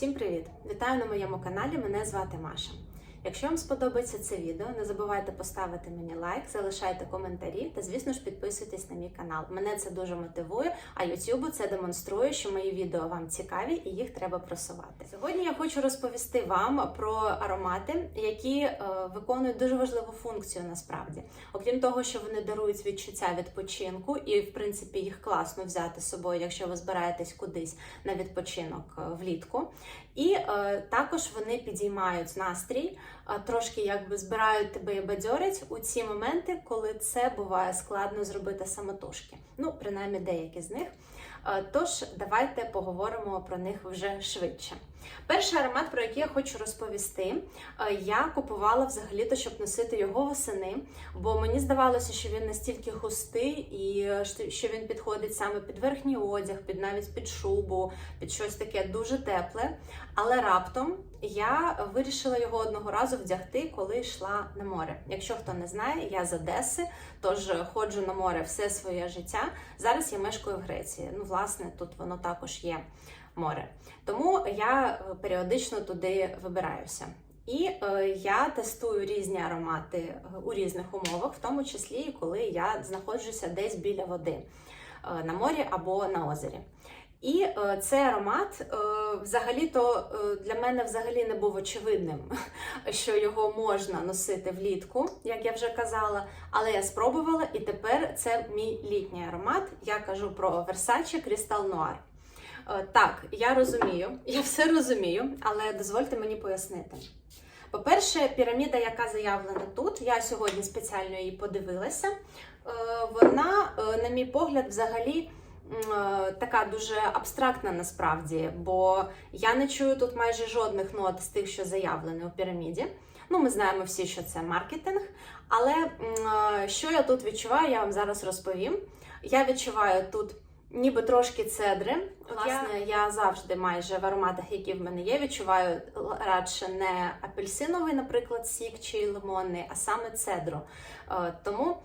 Всім привіт! Вітаю на моєму каналі. Мене звати Маша. Якщо вам сподобається це відео, не забувайте поставити мені лайк, залишайте коментарі та, звісно ж, підписуйтесь на мій канал. Мене це дуже мотивує, а YouTube це демонструє, що мої відео вам цікаві і їх треба просувати. Сьогодні я хочу розповісти вам про аромати, які е, виконують дуже важливу функцію насправді. Окрім того, що вони дарують відчуття відпочинку, і в принципі їх класно взяти з собою, якщо ви збираєтесь кудись на відпочинок е, влітку. І е, також вони підіймають настрій, е, трошки якби збирають тебе і бадьорять у ці моменти, коли це буває складно зробити самотужки. Ну, принаймні деякі з них. Е, Тож давайте поговоримо про них вже швидше. Перший аромат, про який я хочу розповісти, е, я купувала взагалі-то, щоб носити його восени, бо мені здавалося, що він настільки густий і е, що- він підходить саме під верхній одяг, під навіть під шубу, під щось таке дуже тепле. Але раптом я вирішила його одного разу вдягти, коли йшла на море. Якщо хто не знає, я з Одеси, тож ходжу на море все своє життя. Зараз я мешкаю в Греції. Ну, власне, тут воно також є море. Тому я е, періодично туди вибираюся. І е, я тестую різні аромати е, у різних умовах, в тому числі коли я знаходжуся десь біля води е, на морі або на озері. І е, цей аромат е, взагалі-то е, для мене взагалі не був очевидним, що його можна носити влітку, як я вже казала. Але я спробувала, і тепер це мій літній аромат. Я кажу про Versace Crystal Noir. Е, Так, я розумію, я все розумію, але дозвольте мені пояснити. По-перше, піраміда, яка заявлена тут, я сьогодні спеціально її подивилася. е, Вона, е, на мій погляд, взагалі така дуже абстрактна насправді, бо я не чую тут майже жодних нот з тих, що заявлені у піраміді. Ну, ми знаємо всі, що це маркетинг. Але е, що я тут відчуваю, я вам зараз розповім. Я відчуваю тут ніби трошки цедри. Власне, я завжди майже в ароматах, які в мене є, відчуваю радше не апельсиновий, наприклад, сік чи лимонний, а саме цедру. Е, Тому,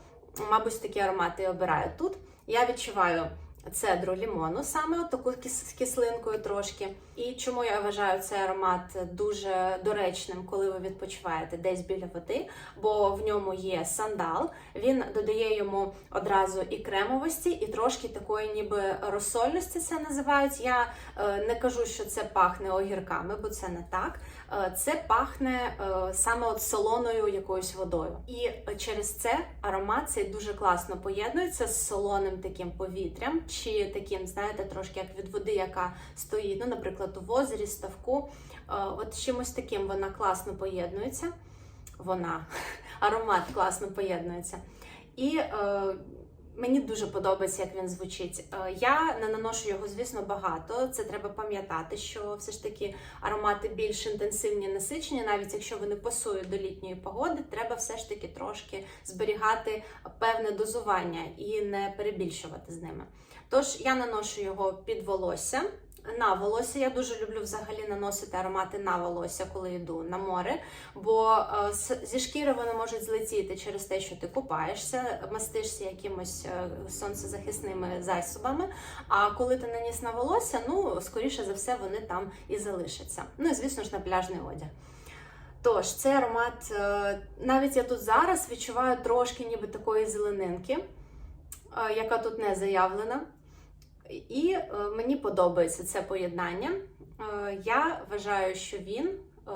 мабуть, такі аромати і обираю тут. Я відчуваю цедру лімону, саме от таку з кислинкою трошки. І чому я вважаю цей аромат дуже доречним, коли ви відпочиваєте десь біля води, бо в ньому є сандал. Він додає йому одразу і кремовості, і трошки такої, ніби розсольності це називають. Я е, не кажу, що це пахне огірками, бо це не так. Е, Це пахне е, саме от солоною якоюсь водою. І е, через це аромат цей дуже класно поєднується з солоним таким повітрям, чи таким, знаєте, трошки як від води, яка стоїть, ну, наприклад, у озері, ставку. От чимось таким вона класно поєднується. Вона аромат класно поєднується. І е, мені дуже подобається, як він звучить. Е, я не наношу його, звісно, багато. Це треба пам'ятати, що все ж таки аромати більш інтенсивні, насичені, навіть якщо вони пасують до літньої погоди, треба все ж таки трошки зберігати певне дозування і не перебільшувати з ними. Тож я наношу його під волосся. На волосся я дуже люблю взагалі наносити аромати на волосся, коли йду на море, бо е, зі шкіри вони можуть злетіти через те, що ти купаєшся, мастишся якимось е, сонцезахисними засобами. А коли ти наніс на волосся, ну скоріше за все вони там і залишаться. Ну і звісно ж на пляжний одяг. Тож, цей аромат, е, навіть я тут зараз відчуваю трошки ніби такої зеленинки, яка тут не заявлена. І е, мені подобається це поєднання. Е, я вважаю, що він е,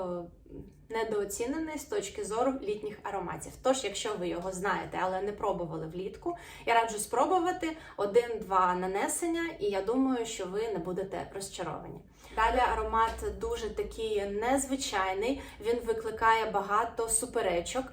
недооцінений з точки зору літніх ароматів. Тож, якщо ви його знаєте, але не пробували влітку, я раджу спробувати один-два нанесення, і я думаю, що ви не будете розчаровані. Далі аромат дуже такий незвичайний. Він викликає багато суперечок,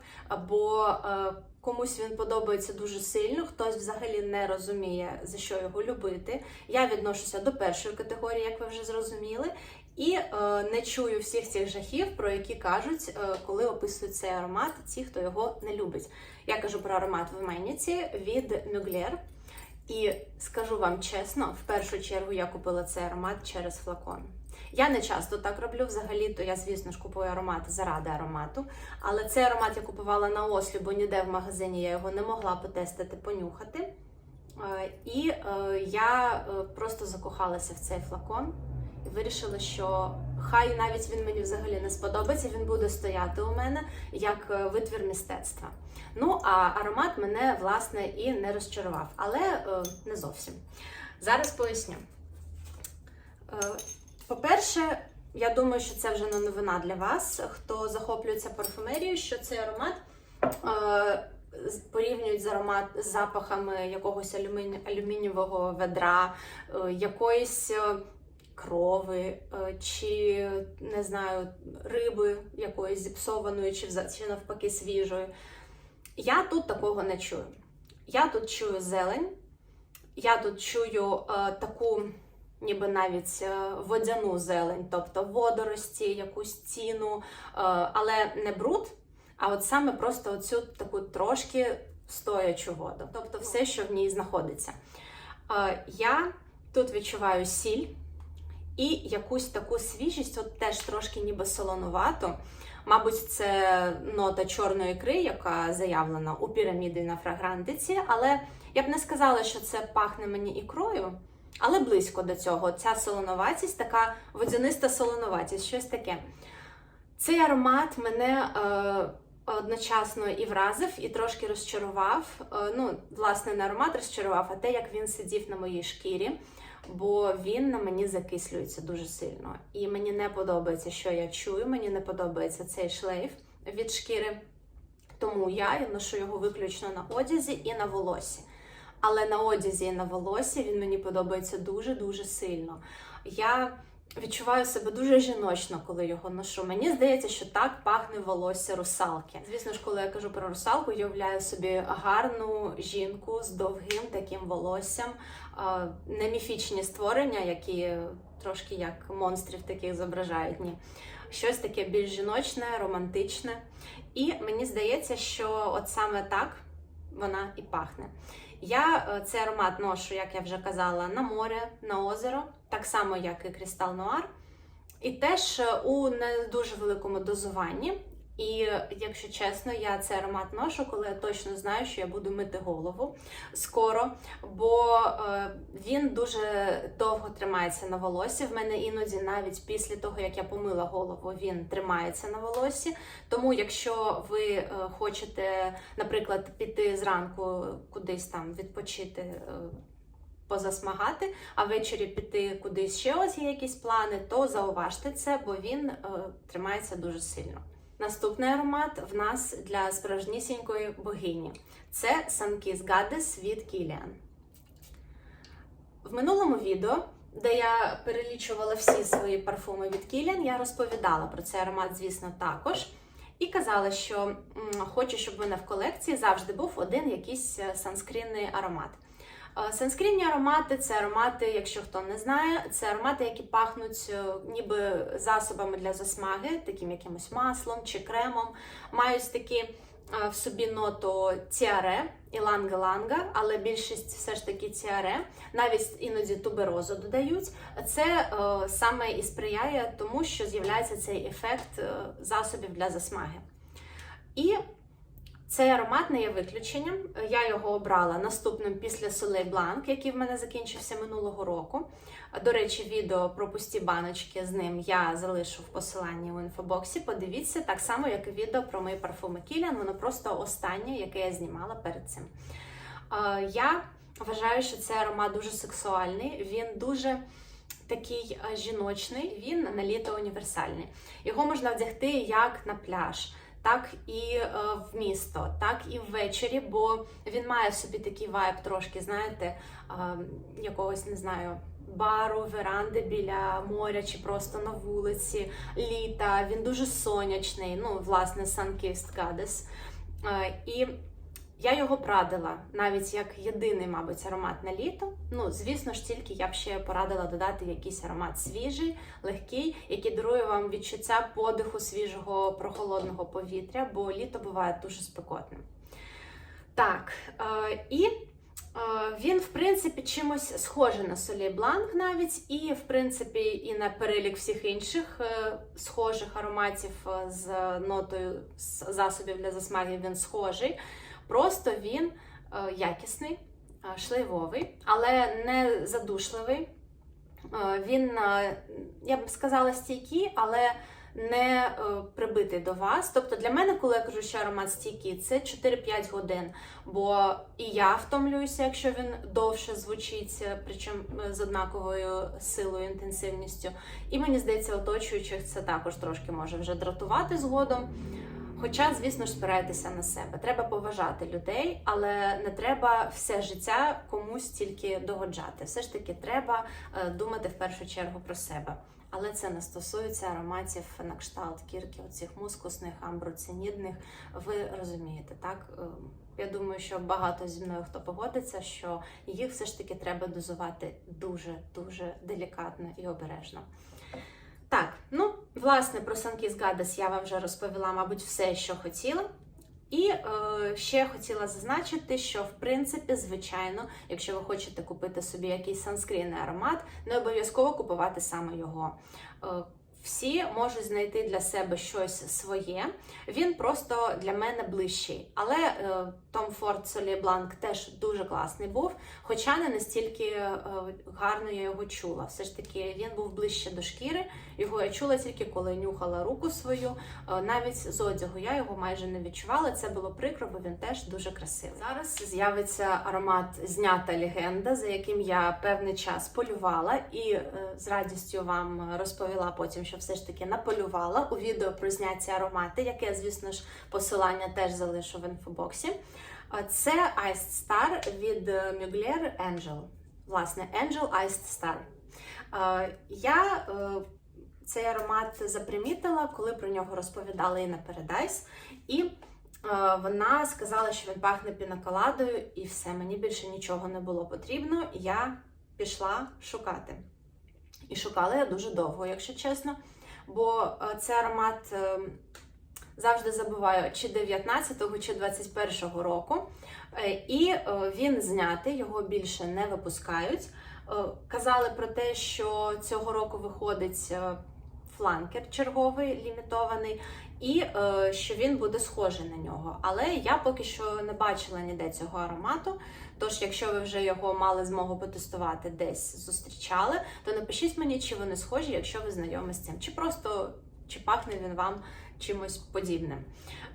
бо е, комусь він подобається дуже сильно, хтось взагалі не розуміє за що його любити. Я відношуся до першої категорії, як ви вже зрозуміли. І е, не чую всіх цих жахів, про які кажуть, е, коли описують цей аромат, ті, хто його не любить. Я кажу про аромат в Меніці від Мюглер. І скажу вам чесно, в першу чергу я купила цей аромат через флакон. Я не часто так роблю. Взагалі, то я, звісно ж, купую аромати заради аромату. Але цей аромат я купувала на ослі, бо ніде в магазині я його не могла потестити, понюхати. Е, І е, я е, просто закохалася в цей флакон і вирішила, що Хай навіть він мені взагалі не сподобається, він буде стояти у мене як витвір мистецтва. Ну а аромат мене власне і не розчарував, але не зовсім. Зараз поясню. По-перше, я думаю, що це вже не новина для вас, хто захоплюється парфумерією, що цей аромат е, порівнюють з аромат з запахами якогось алюміні, алюмінієвого ведра, е, якоїсь е, крови, е, чи не знаю, риби якоїсь зіпсованої, чи, чи навпаки свіжої. Я тут такого не чую. Я тут чую зелень, я тут чую е, таку, ніби навіть е, водяну зелень, тобто водорості, якусь ціну, е, але не бруд, а от саме просто оцю таку трошки стоячу воду, тобто все, що в ній знаходиться. Е, я тут відчуваю сіль і якусь таку свіжість, от теж трошки ніби солонувату. Мабуть, це нота чорної ікри, яка заявлена у піраміди на фрагрантиці, але я б не сказала, що це пахне мені ікрою, але близько до цього. Ця солоноватість, така водяниста солоноватість, щось таке. Цей аромат мене е, одночасно і вразив, і трошки розчарував. Е, ну, власне, не аромат розчарував, а те, як він сидів на моїй шкірі, бо він на мені закислюється дуже сильно. І мені не подобається, що я чую, мені не подобається цей шлейф від шкіри. Тому я ношу його виключно на одязі і на волосі. Але на одязі і на волосі він мені подобається дуже-дуже сильно. Я відчуваю себе дуже жіночно, коли його ношу. Мені здається, що так пахне волосся русалки. Звісно ж, коли я кажу про русалку, я уявляю собі гарну жінку з довгим таким волоссям, не міфічні створення, які трошки як монстрів таких зображають. Ні. Щось таке більш жіночне, романтичне. І мені здається, що от саме так вона і пахне. Я е, цей аромат ношу, як я вже казала, на море, на озеро, так само, як і Крістал Нуар. І теж е, у не дуже великому дозуванні. І якщо чесно, я цей аромат ношу, коли я точно знаю, що я буду мити голову скоро, бо е, він дуже довго тримається на волосі. В мене іноді навіть після того, як я помила голову, він тримається на волосі. Тому, якщо ви е, хочете, наприклад, піти зранку кудись там відпочити. е, Позасмагати, а ввечері піти кудись ще ось є якісь плани, то зауважте це, бо він е, тримається дуже сильно. Наступний аромат в нас для справжнісінької богині. Це Sunkiss Goddess від Kilian. В минулому відео, де я перелічувала всі свої парфуми від Kilian, я розповідала про цей аромат, звісно, також. І казала, що хочу, щоб в мене в колекції завжди був один якийсь е, санскрінний аромат. Санскрінні аромати це аромати, якщо хто не знає, це аромати, які пахнуть е, ніби засобами для засмаги, таким якимось маслом чи кремом. Мають такі е, в собі ноту тіаре і ланга-ланга, але більшість все ж таки тіаре, навіть іноді туберозу додають. Це е, саме і сприяє тому, що з'являється цей ефект е, засобів для засмаги. І цей аромат не є виключенням. Я його обрала наступним після Soleil Blanc, який в мене закінчився минулого року. До речі, відео про пусті баночки з ним я залишу в посиланні у інфобоксі. Подивіться, так само, як і відео про мої парфуми Kilian, воно просто останнє, яке я знімала перед цим. Е, Я вважаю, що цей аромат дуже сексуальний, він дуже такий е, жіночний, він на літо універсальний. Його можна вдягти як на пляж так і е, в місто, так і ввечері, бо він має в собі такий вайб трошки, знаєте, якогось не знаю. Бару, веранди біля моря чи просто на вулиці, літа. Він дуже сонячний. Ну, власне, Sunkissed Goddess. Е, І я його прадила навіть як єдиний, мабуть, аромат на літо. Ну, звісно ж, тільки я б ще порадила додати якийсь аромат свіжий, легкий, який дарує вам відчуття подиху свіжого прохолодного повітря, бо літо буває дуже спекотним. Так, е, і е, він, в принципі, чимось схожий на Солі Бланк навіть, і, в принципі, і на перелік всіх інших е, схожих ароматів е, з нотою з засобів для засмаги він схожий. Просто він е, якісний, е, шлейвовий, але не задушливий. Е, Він, я б сказала, стійкий, але не прибитий до вас. Тобто для мене, коли я кажу, що аромат стійкий, це 4-5 годин. Бо і я втомлююся, якщо він довше звучить, причому з однаковою силою, інтенсивністю. І мені здається, оточуючих це також трошки може вже дратувати згодом. Хоча, звісно ж, спирайтеся на себе. Треба поважати людей, але не треба все життя комусь тільки догоджати. Все ж таки, треба е, думати в першу чергу про себе. Але це не стосується ароматів на кшталт кірки, оцих мускусних, амброцинідних. Ви розумієте, так? Е, Я думаю, що багато зі мною хто погодиться, що їх все ж таки треба дозувати дуже дуже делікатно і обережно. Так, ну, власне, про Санкіс Гадес я вам вже розповіла, мабуть, все, що хотіла. І е, ще хотіла зазначити, що в принципі, звичайно, якщо ви хочете купити собі якийсь санскрінний аромат, не обов'язково купувати саме його. Е, всі можуть знайти для себе щось своє. Він просто для мене ближчий. Але е, Tom Ford Soleil Blanc теж дуже класний був, хоча не настільки е, гарно я його чула. Все ж таки, він був ближче до шкіри. Його я чула тільки коли нюхала руку свою. Е, Навіть з одягу я його майже не відчувала. Це було прикро, бо він теж дуже красивий. Зараз з'явиться аромат знята легенда, за яким я певний час полювала, і е, з радістю вам розповіла потім, що все ж таки наполювала у відео про зняті аромати, яке, звісно ж, посилання теж залишу в інфобоксі. Це Iced Star від е, Mugler Angel. Власне, Angel Iced Star. Я е, цей аромат запримітила, коли про нього розповідала Інна Передайс. І е, вона сказала, що він пахне пінаколадою, і все, мені більше нічого не було потрібно. Я пішла шукати. І шукала я дуже довго, якщо чесно. Бо е, це аромат е, завжди забуваю, чи 19-го, чи 21-го року. Е, І е, він знятий, його більше не випускають. Е, Казали про те, що цього року виходить фланкер черговий лімітований, і що він буде схожий на нього. Але я поки що не бачила ніде цього аромату. Тож, якщо ви вже його мали змогу потестувати десь зустрічали, то напишіть мені, чи вони схожі, якщо ви знайомі з цим, чи просто чи пахне він вам чимось подібним.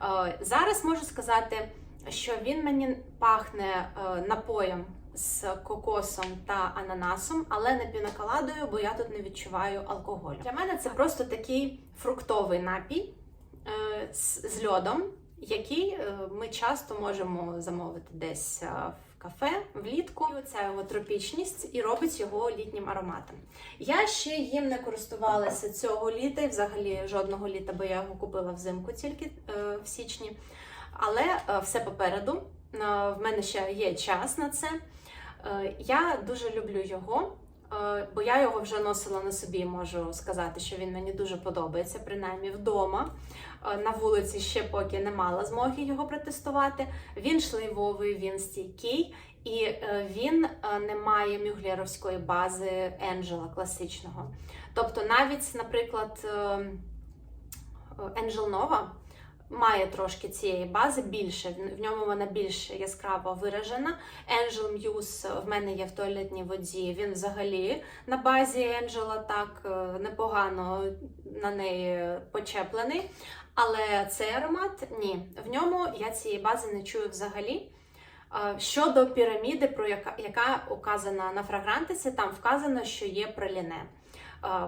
Е, Зараз можу сказати, що він мені пахне е, напоєм з кокосом та ананасом, але не пінаколадою, бо я тут не відчуваю алкоголю. Для мене це просто такий фруктовий напій е, з, льодом, який ми часто можемо замовити десь в кафе влітку. Це його тропічність і робить його літнім ароматом. Я ще їм не користувалася цього літа, і взагалі жодного літа, бо я його купила взимку тільки е, в січні. Але е, все попереду. Е, В мене ще є час на це. Е, Я дуже люблю його, бо я його вже носила на собі. Можу сказати, що він мені дуже подобається, принаймні вдома. Е, На вулиці ще поки не мала змоги його протестувати. Він шлейвовий, він стійкий, і е, він е, не має мюглєровської бази Енджела класичного. Тобто, навіть, наприклад, е, Angel Nova має трошки цієї бази більше, в- ньому вона більш яскраво виражена. Angel Muse в мене є в туалетній воді. Він взагалі на базі Angel так е, непогано на неї почеплений. Але цей аромат ні, в ньому я цієї бази не чую взагалі. Е, Щодо піраміди, про яка, яка указана на фрагрантиці, там вказано, що є праліне.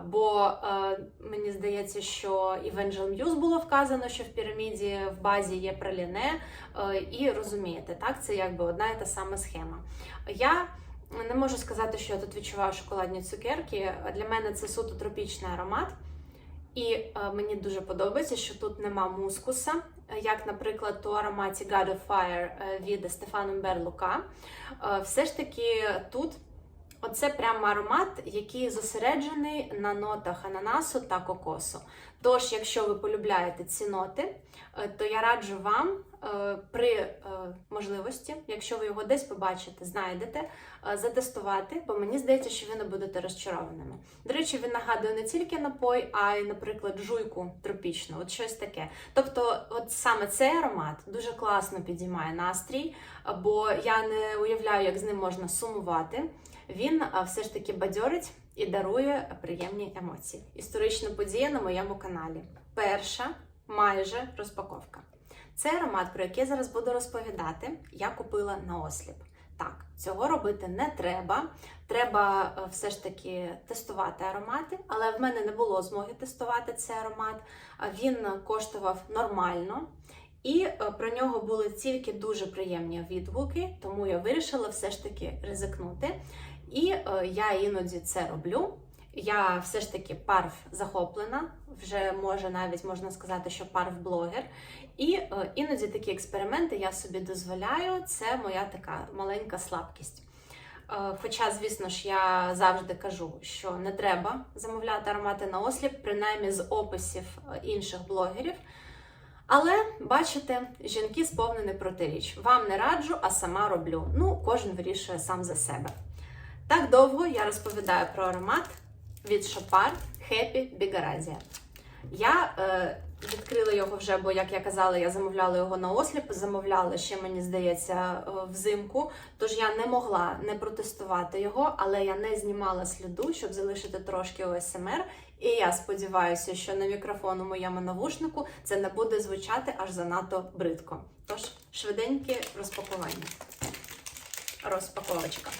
Бо е, мені здається, що і в Muse було вказано, що в піраміді в базі є праліне, е, і розумієте, так, це якби одна і та сама схема. Я не можу сказати, що я тут відчуваю шоколадні цукерки. Для мене це суто тропічний аромат. І е, мені дуже подобається, що тут нема мускуса, як, наприклад, у ароматі God of Fire від Стефану Берлука. Все ж таки тут оце прямо аромат, який зосереджений на нотах ананасу та кокосу. Тож, якщо ви полюбляєте ці ноти, е, то я раджу вам е, при е, можливості, якщо ви його десь побачите, знайдете, затестувати, бо мені здається, що ви не будете розчарованими. До речі, він нагадує не тільки напой, а й, наприклад, жуйку тропічну, от щось таке. Тобто, от саме цей аромат дуже класно підіймає настрій, бо я не уявляю, як з ним можна сумувати. Він все ж таки бадьорить, і дарує приємні емоції. Історична подія на моєму каналі. Перша майже розпаковка. Це аромат, про який я зараз буду розповідати, я купила на осліп. Так, цього робити не треба. Треба е, все ж таки тестувати аромати, але в мене не було змоги тестувати цей аромат. Він коштував нормально. І е, про нього були тільки дуже приємні відгуки, тому я вирішила все ж таки ризикнути. І е, я іноді це роблю. Я все ж таки парф захоплена, вже може навіть можна сказати, що парф-блогер. І е, іноді такі експерименти я собі дозволяю. Це моя така маленька слабкість. Е, Хоча, звісно ж, я завжди кажу, що не треба замовляти аромати на осліп, принаймні з описів інших блогерів. Але бачите, жінки сповнені протиріч. Вам не раджу, а сама роблю. Ну, кожен вирішує сам за себе. Так довго я розповідаю про аромат від Шопар Happy Бігаразія. Я е, відкрила його вже, бо, як я казала, я замовляла його на осліп, замовляла ще, мені здається, е, взимку. Тож я не могла не протестувати його, але я не знімала сліду, щоб залишити трошки ОСМР. І я сподіваюся, що на мікрофон у моєму навушнику це не буде звучати аж занадто бридко. Тож, швиденьке розпакування. Розпаковочка.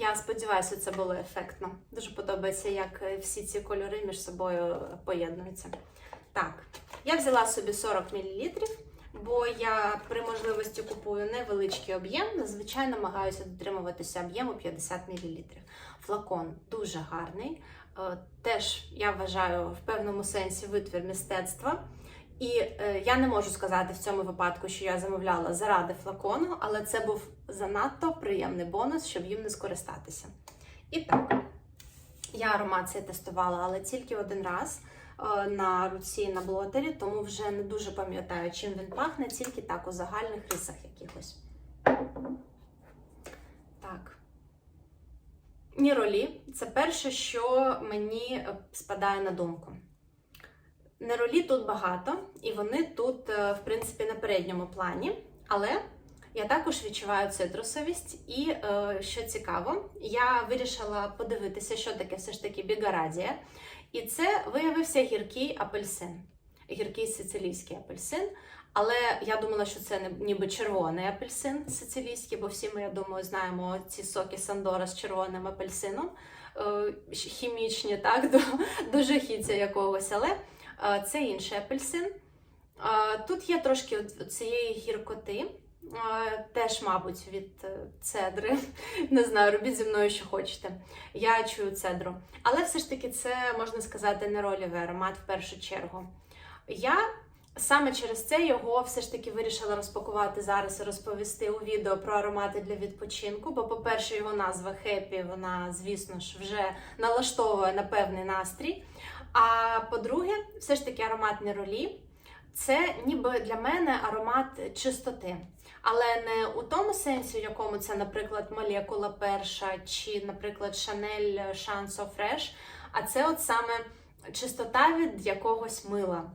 Я сподіваюся, це було ефектно. Дуже подобається, як е, всі ці кольори між собою поєднуються. Так, я взяла собі 40 мл, бо я при можливості купую невеличкий об'єм. Зазвичай намагаюся дотримуватися об'єму 50 мл. Флакон дуже гарний. Е, Теж я вважаю в певному сенсі витвір мистецтва. І е, я не можу сказати в цьому випадку, що я замовляла заради флакону, але це був занадто приємний бонус, щоб їм не скористатися. І так, я аромат тестувала, але тільки один раз е, на руці на блотері, тому вже не дуже пам'ятаю, чим він пахне, тільки так у загальних рисах якихось. Так. Ніролі це перше, що мені спадає на думку. Неролі тут багато, і вони тут, е, в принципі, на передньому плані. Але я також відчуваю цитрусовість, і е, що цікаво, я вирішила подивитися, що таке все ж таки бігарадія. І це виявився гіркий апельсин, гіркий сицилійський апельсин. Але я думала, що це ніби червоний апельсин сицилійський, бо всі ми, я думаю, знаємо ці соки Сандора з червоним апельсином, е, хімічні, так, до, до якогось. Але е, це інший апельсин. Тут є трошки цієї гіркоти, теж, мабуть, від е, цедри. Не знаю, робіть зі мною, що хочете. Я чую цедру. Але все ж таки, це можна сказати не рольовий аромат в першу чергу. Я саме через це його все ж таки вирішила розпакувати зараз і розповісти у відео про аромати для відпочинку. Бо, по-перше, його назва Хеппі, вона, звісно ж, вже налаштовує на певний настрій. А по-друге, все ж таки аромат неролі. Це ніби для мене аромат чистоти. Але не у тому сенсі, в якому це, наприклад, молекула перша чи, наприклад, Chanel Chanso Fresh, а це от саме чистота від якогось мила.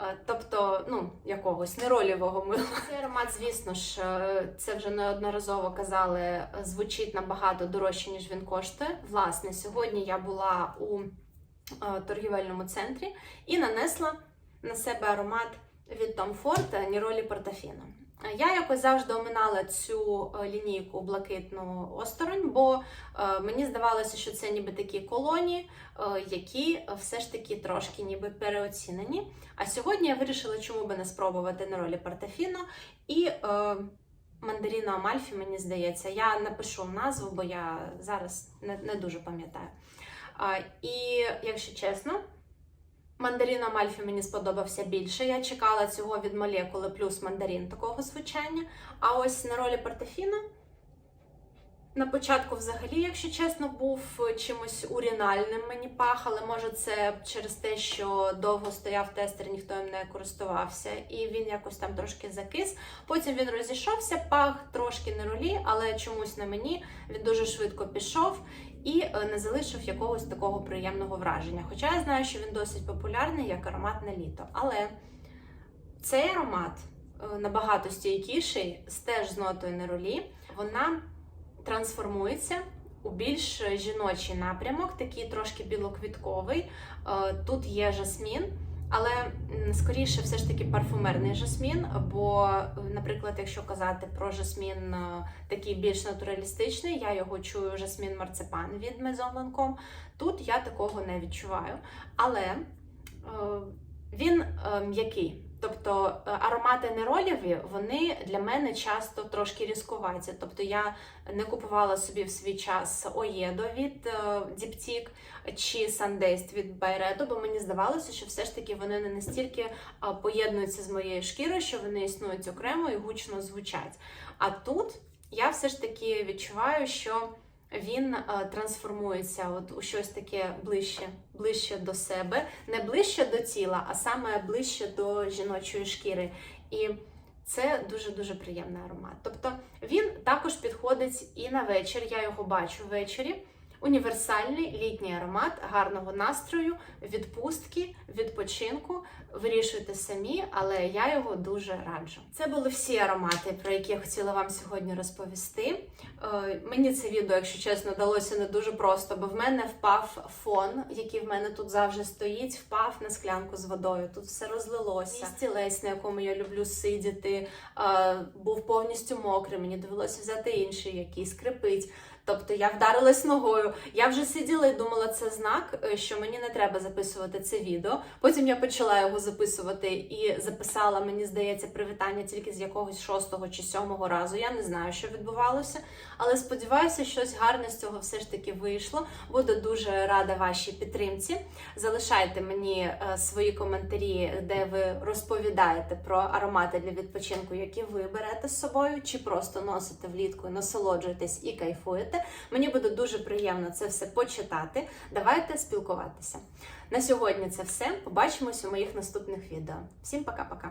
Е, Тобто, ну, якогось неролівого мила. Цей аромат, звісно ж, е, це вже неодноразово казали, звучить набагато дорожче, ніж він коштує. Власне, сьогодні я була у е, торгівельному центрі і нанесла на себе аромат від Tom Ford Ніролі Портофіно. Я якось завжди оминала цю е, лінійку блакитну осторонь, бо е, мені здавалося, що це ніби такі колонії, е, які все ж таки трошки ніби переоцінені. А сьогодні я вирішила, чому би не спробувати Неролі Портофіно і мандаріно Амальфі, мені здається. Я напишу назву, бо я зараз не, не дуже пам'ятаю. І якщо чесно, мандарин Амальфі мені сподобався більше. Я чекала цього від молекули плюс мандарин такого звучання. А ось на ролі Портофіно на початку, взагалі, якщо чесно, був чимось урінальним мені пах, але може це через те, що довго стояв тестер, ніхто їм не користувався, і він якось там трошки закис. Потім він розійшовся, пах трошки не ролі, але чомусь на мені він дуже швидко пішов і е, не залишив якогось такого приємного враження. Хоча я знаю, що він досить популярний як аромат на літо. Але Цей аромат е, набагато стійкіший, з теж з нотою неролі. Вона трансформується у більш жіночий напрямок, такий трошки білоквітковий. Е, Тут є жасмін, але скоріше все ж таки парфумерний жасмін. Бо, наприклад, якщо казати про жасмін е, такий більш натуралістичний, я його чую жасмін марципан від Maison Lancome. Тут я такого не відчуваю. Але е, він е, м'який. Тобто е, аромати нероліві, вони для мене часто трошки різкуваті. Тобто я не купувала собі в свій час Оєдо від е, Діптік чи Сандейст від Байредо, бо мені здавалося, що все ж таки вони не настільки е, поєднуються з моєю шкірою, що вони існують окремо і гучно звучать. А тут я все ж таки відчуваю, що він е, трансформується от у щось таке ближче, ближче до себе, не ближче до тіла, а саме ближче до жіночої шкіри. І це дуже дуже приємний аромат. Тобто він також підходить і на вечір. Я його бачу ввечері. Універсальний літній аромат гарного настрою, відпустки, відпочинку. Вирішуйте самі, але я його дуже раджу. Це були всі аромати, про які я хотіла вам сьогодні розповісти. Е, Мені це відео, якщо чесно, далося не дуже просто, бо в мене впав фон, який в мене тут завжди стоїть, впав на склянку з водою. Тут все розлилося. Мій стілець, на якому я люблю сидіти, е, був повністю мокрий. Мені довелося взяти інший, який скрипить. Тобто я вдарилась ногою. Я вже сиділа і думала, це знак, е, що мені не треба записувати це відео. Потім я почала його записувати і записала, мені здається, привітання тільки з якогось шостого чи сьомого разу. Я не знаю, що відбувалося, але сподіваюся, щось гарне з цього все ж таки вийшло. Буду дуже рада вашій підтримці. Залишайте мені е, свої коментарі, де ви розповідаєте про аромати для відпочинку, які ви берете з собою, чи просто носите влітку насолоджуєтесь і кайфуєте. Мені буде дуже приємно це все почитати. Давайте спілкуватися. На сьогодні це все. Побачимось у моїх наступних відео. Всім пока-пока.